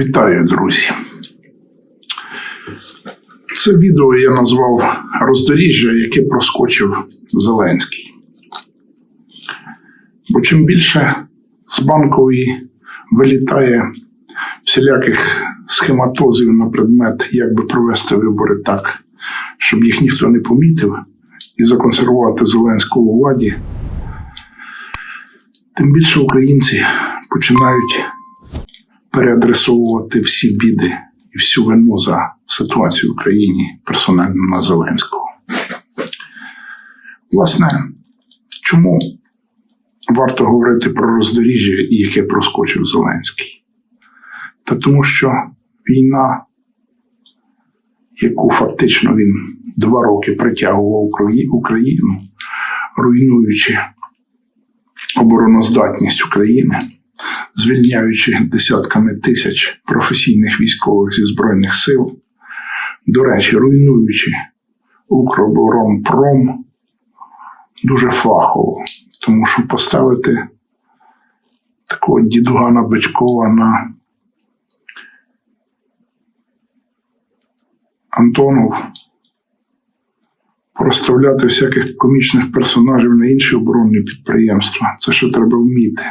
Вітаю, друзі. Це відео я назвав роздоріжжя, яке проскочив Зеленський. Бо чим більше з банкової вилітає всіляких схематозів на предмет, як би провести вибори так, щоб їх ніхто не помітив, і законсервувати Зеленського у владі, тим більше українці починають переадресовувати всі біди і всю вину за ситуацію в Україні персонально на Зеленського. Власне, чому варто говорити про роздоріжжя, яке проскочив Зеленський? Та тому що війна, яку фактично він два роки притягував Україну, руйнуючи обороноздатність України, звільняючи десятками тисяч професійних військових зі Збройних сил, до речі, руйнуючи Укроборонпром дуже фахово, тому що поставити такого дідугана Бичкова на Антонов, проставляти всяких комічних персонажів на інші оборонні підприємства. Це ще треба вміти.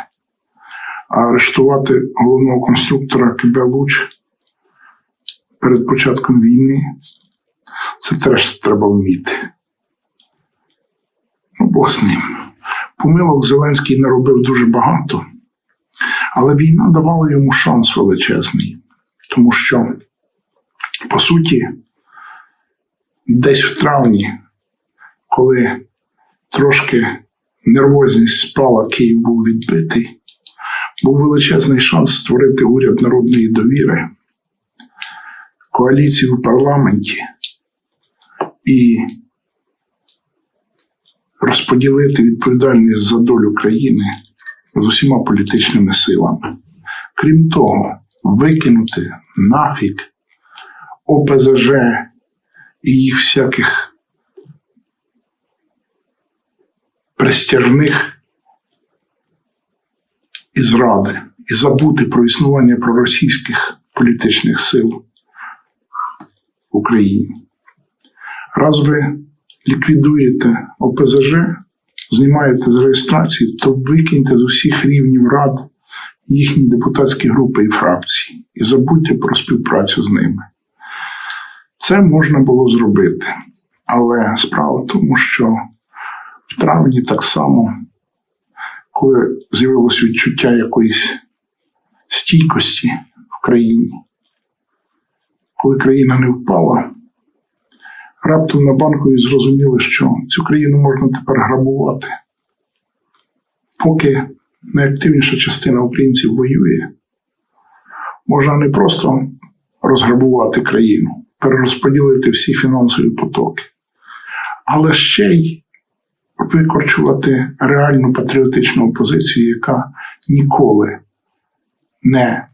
Арештувати головного конструктора КБ Луч перед початком війни це теж треба вміти. Ну, Бог з ним. Помилок Зеленський наробив дуже багато, але війна давала йому шанс величезний, тому що, по суті, десь в травні, коли трошки нервозність спала, Київ був відбитий був величезний шанс створити уряд народної довіри, коаліцію в парламенті і розподілити відповідальність за долю країни з усіма політичними силами. Крім того, викинути нафіг ОПЗЖ і їх всяких пристяжних і зради, і забути про існування проросійських політичних сил в Україні. Раз ви ліквідуєте ОПЗЖ, знімаєте з реєстрації, то викиньте з усіх рівнів рад їхні депутатські групи і фракції і забудьте про співпрацю з ними. Це можна було зробити. Але справа в тому, що в травні так само коли з'явилось відчуття якоїсь стійкості в країні, коли країна не впала, раптом на банкові зрозуміли, що цю країну можна тепер грабувати. Поки найактивніша частина українців воює, можна не просто розграбувати країну, перерозподілити всі фінансові потоки, але ще й викорчувати реальну патріотичну опозицію, яка ніколи не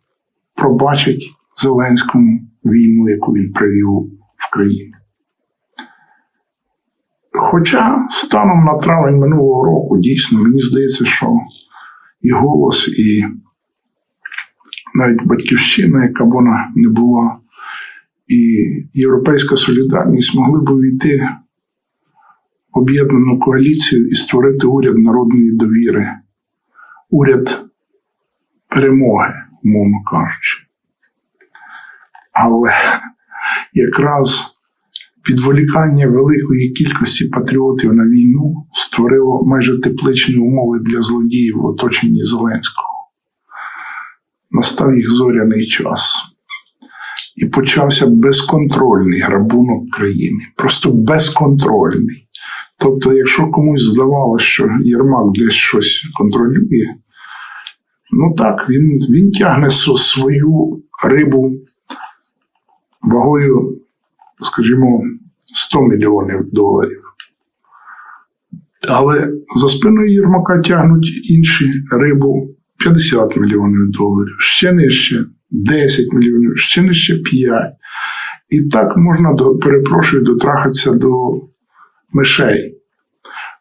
пробачить Зеленському війну, яку він привів в країну. Хоча станом на травень минулого року дійсно мені здається, що і голос, і навіть батьківщина, яка б вона не була, і Європейська солідарність могли б увійти об'єднану коаліцію і створити уряд народної довіри, уряд перемоги, умовно кажучи. Але якраз відволікання великої кількості патріотів на війну створило майже тепличні умови для злодіїв в оточенні Зеленського. Настав їх зоряний час. І почався безконтрольний грабунок країни. Просто безконтрольний. Тобто, якщо комусь здавалося, що Єрмак десь щось контролює, ну так, він, він тягне свою рибу вагою, скажімо, 100 мільйонів доларів. Але за спиною Єрмака тягнуть інші рибу 50 мільйонів доларів, ще нижче 10 мільйонів, ще нижче 5. І так можна, до, перепрошую, дотрахатися до мишей.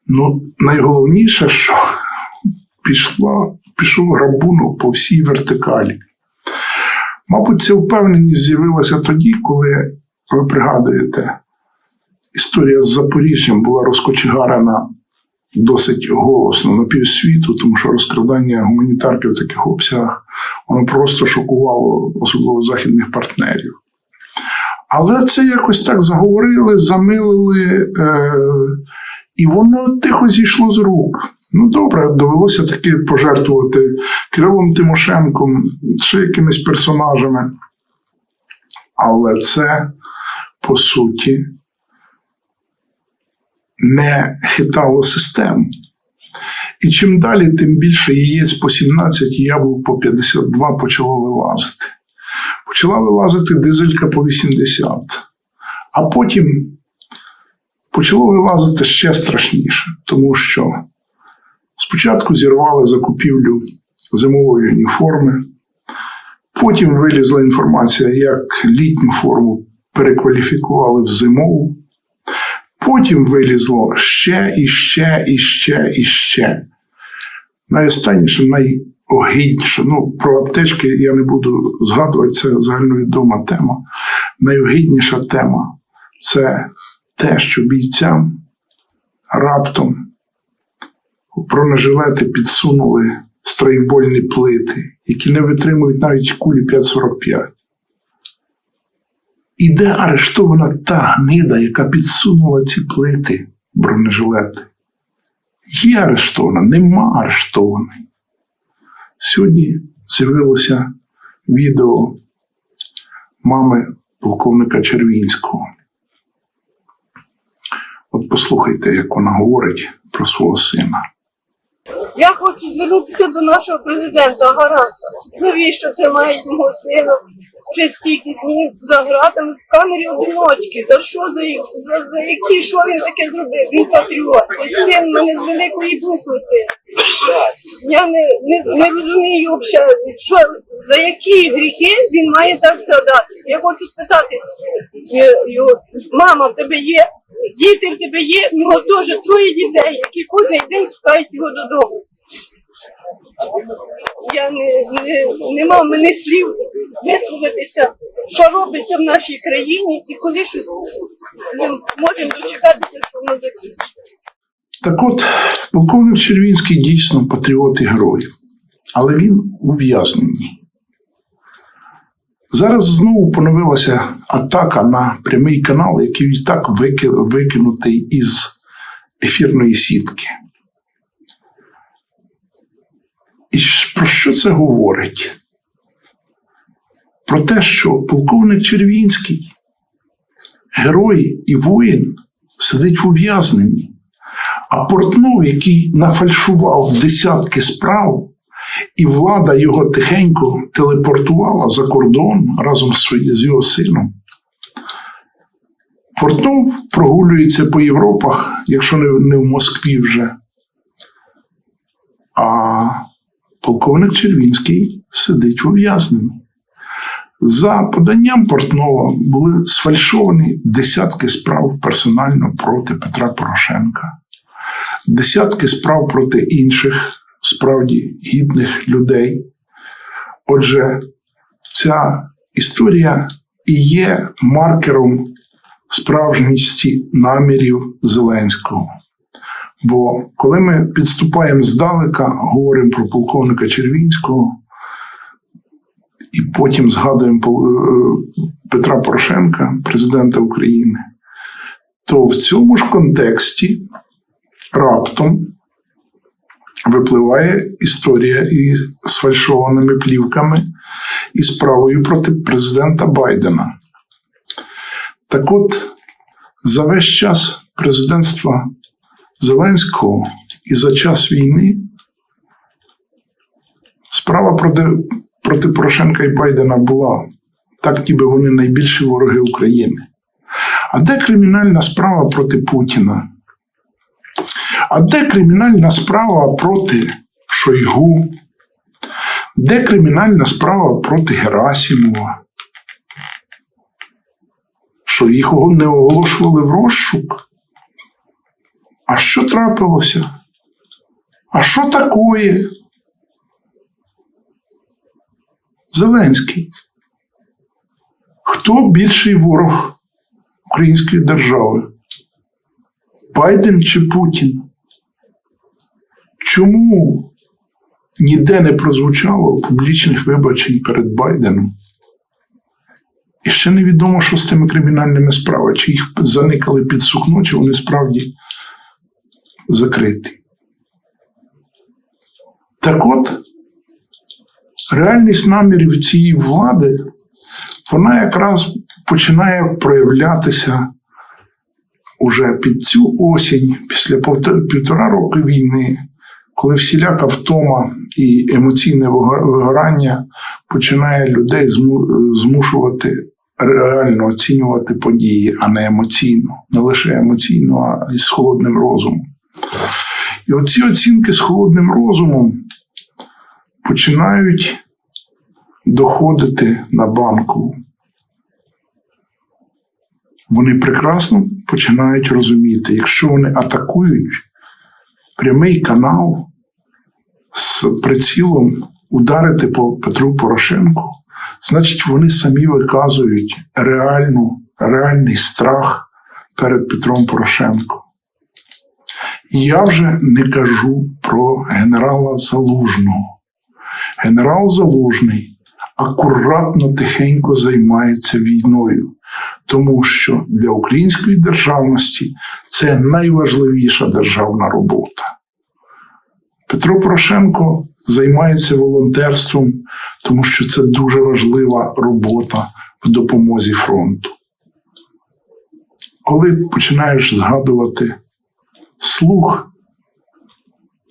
Ну, найголовніше, що пішла, пішов грабунок по всій вертикалі. Мабуть, ця впевненість з'явилася тоді, коли ви пригадуєте, історія з Запоріжжям була розкочегарена досить голосно на півсвіту, тому що розкрадання гуманітарки в таких обсягах воно просто шокувало, особливо західних партнерів. Але це якось так заговорили, замилили, е, і воно тихо зійшло з рук. Ну добре, довелося таки пожертвувати Кирилом Тимошенком, ще якимись персонажами. Але це, по суті, не хитало систему. І чим далі, тим більше яєць по 17, яблук по 52 почало вилазити. Почала вилазити дизелька по 80, а потім почало вилазити ще страшніше, тому що спочатку зірвали закупівлю зимової уніформи, потім вилізла інформація, як літню форму перекваліфікували в зимову. Потім вилізло ще і ще, і ще, і ще. Найостанніше, найогидніше. Ну, про аптечки я не буду згадувати, це загальновідома тема. Найогидніша тема це те, що бійцям раптом бронежилети підсунули страйкбольні плити, які не витримують навіть кулі 5,45. І де арештована та гнида, яка підсунула ці плити бронежилети? Є арештована, нема арештованої. Сьогодні з'явилося відео мами полковника Червінського. От послухайте, як вона говорить про свого сина. Я хочу звернутися до нашого президента Гаранта. Навіщо тримають мого сина вже стільки днів за гратами в камері одиночки? За що? За, за, за які? Що він таке зробив? Він патріот. Син мене з великої букви. Я не, не, не розумію взагалі, що, за які гріхи він має так страдати. Я хочу спитати е, мама, в тебе є? Діти в тебе є? В нього теж троє дітей, які кожен день чекають його додому. Я не, не, не мав мене слів висловитися, що робиться в нашій країні і коли щось ми можемо дочекатися, що воно закінчиться. Так от, полковник Червінський дійсно патріот і герой, але він ув'язнений. Зараз знову поновилася атака на прямий канал, який і так викинутий із ефірної сітки. І про що це говорить? Про те, що полковник Червінський, герой і воїн, сидить в ув'язненні. А Портнов, який нафальшував десятки справ, і влада його тихенько телепортувала за кордон разом з, його сином. Портнов прогулюється по Європах, якщо не, в Москві вже. А полковник Червінський сидить в ув'язненні. За поданням Портнова були сфальшовані десятки справ персонально проти Петра Порошенка десятки справ проти інших справді гідних людей. Отже, ця історія і є маркером справжністі намірів Зеленського. Бо коли ми підступаємо здалека, говоримо про полковника Червінського, і потім згадуємо е, Петра Порошенка, президента України, то в цьому ж контексті раптом випливає історія із сфальшованими плівками і справою проти президента Байдена. Так от, за весь час президентства Зеленського і за час війни справа проти, проти Порошенка і Байдена була так, ніби вони найбільші вороги України. А де кримінальна справа проти Путіна? А де кримінальна справа проти Шойгу? Де кримінальна справа проти Герасімова? Що їх не оголошували в розшук? А що трапилося? А що такое? Зеленський. Хто більший ворог української держави? Байден чи Путін? Чому ніде не прозвучало публічних вибачень перед Байденом? І ще невідомо, що з тими кримінальними справами, чи їх заникали під сукно, чи вони справді закриті. Так от, реальність намірів цієї влади, вона якраз починає проявлятися уже під цю осінь, після півтора року війни, коли всіляка втома і емоційне вигорання починає людей змушувати реально оцінювати події, а не емоційно, не лише емоційно, а й з холодним розумом. І оці оцінки з холодним розумом починають доходити на банку. Вони прекрасно починають розуміти, якщо вони атакують прямий канал з прицілом ударити по Петру Порошенку, значить вони самі виказують реальну, реальний страх перед Петром Порошенком. Я вже не кажу про генерала Залужного. Генерал Залужний акуратно тихенько займається війною, тому що для української державності це найважливіша державна робота. Петро Порошенко займається волонтерством, тому що це дуже важлива робота в допомозі фронту. Коли починаєш згадувати слух,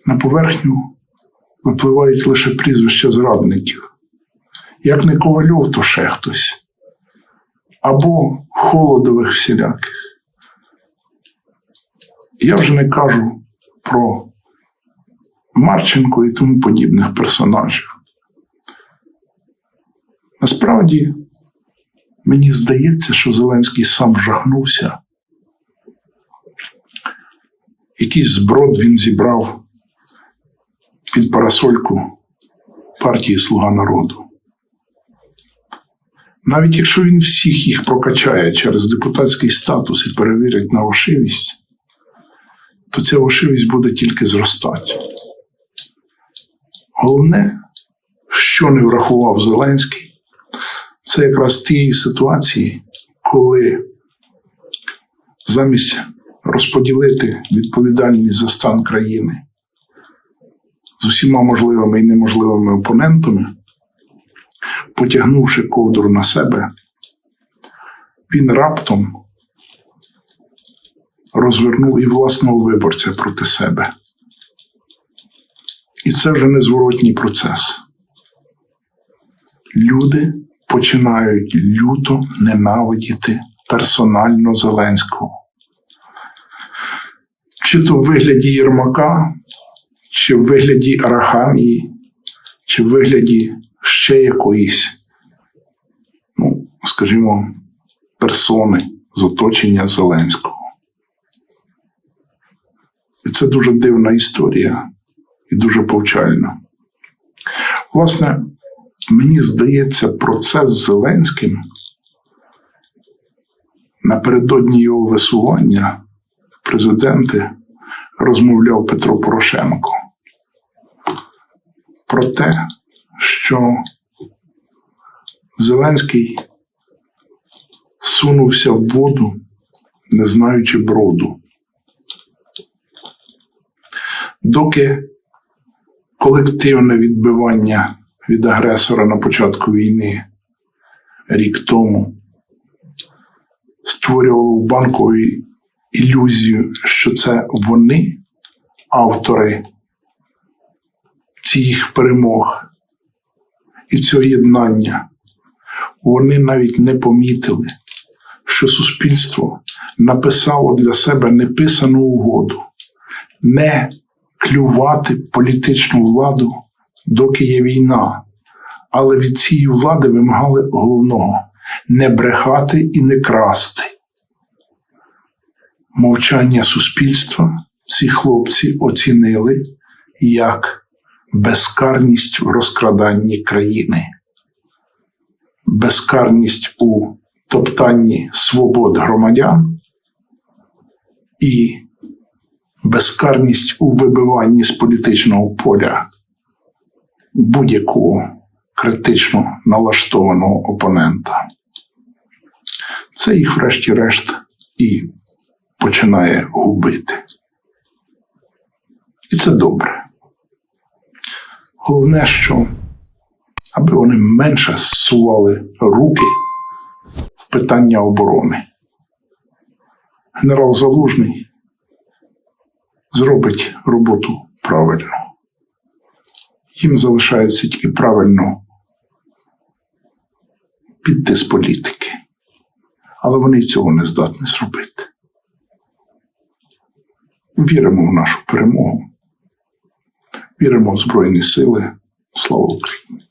на поверхню випливають лише прізвища зрадників. Як не Ковальов, то ще хтось. Або холодових всіляких. Я вже не кажу про Марченко і тому подібних персонажів. Насправді, мені здається, що Зеленський сам жахнувся. Якийсь зброд він зібрав під парасольку партії Слуга народу. Навіть якщо він всіх їх прокачає через депутатський статус і перевірить на ошивість, то ця ошивість буде тільки зростати. Головне, що не врахував Зеленський, це якраз тієї ситуації, коли замість розподілити відповідальність за стан країни з усіма можливими і неможливими опонентами, потягнувши ковдру на себе, він раптом розвернув і власного виборця проти себе. І це вже незворотній процес. Люди починають люто ненавидіти персонально Зеленського. Чи то в вигляді Єрмака, чи в вигляді Арахамії, чи в вигляді ще якоїсь, ну, скажімо, персони з оточення Зеленського. І це дуже дивна історія і дуже повчальна. Власне, мені здається, процес з Зеленським напередодні його висування президенти розмовляв Петро Порошенко про те, що Зеленський сунувся в воду, не знаючи броду. Доки колективне відбивання від агресора на початку війни рік тому створювало в банковій ілюзію, що це вони автори цих перемог і цього єднання. Вони навіть не помітили, що суспільство написало для себе неписану угоду не клювати політичну владу, доки є війна, але від цієї влади вимагали головного не брехати і не красти. Мовчання суспільства ці хлопці оцінили як безкарність в розкраданні країни, безкарність у топтанні свобод громадян і безкарність у вибиванні з політичного поля будь-якого критично налаштованого опонента. Це їх, врешті-решт, і починає губити. І це добре. Головне, що аби вони менше зсували руки в питання оборони. Генерал Залужний зробить роботу правильно. Їм залишається тільки правильно піти з політики. Але вони цього не здатні зробити. Віримо в нашу перемогу. Віримо в Збройні Сили. Слава Україні!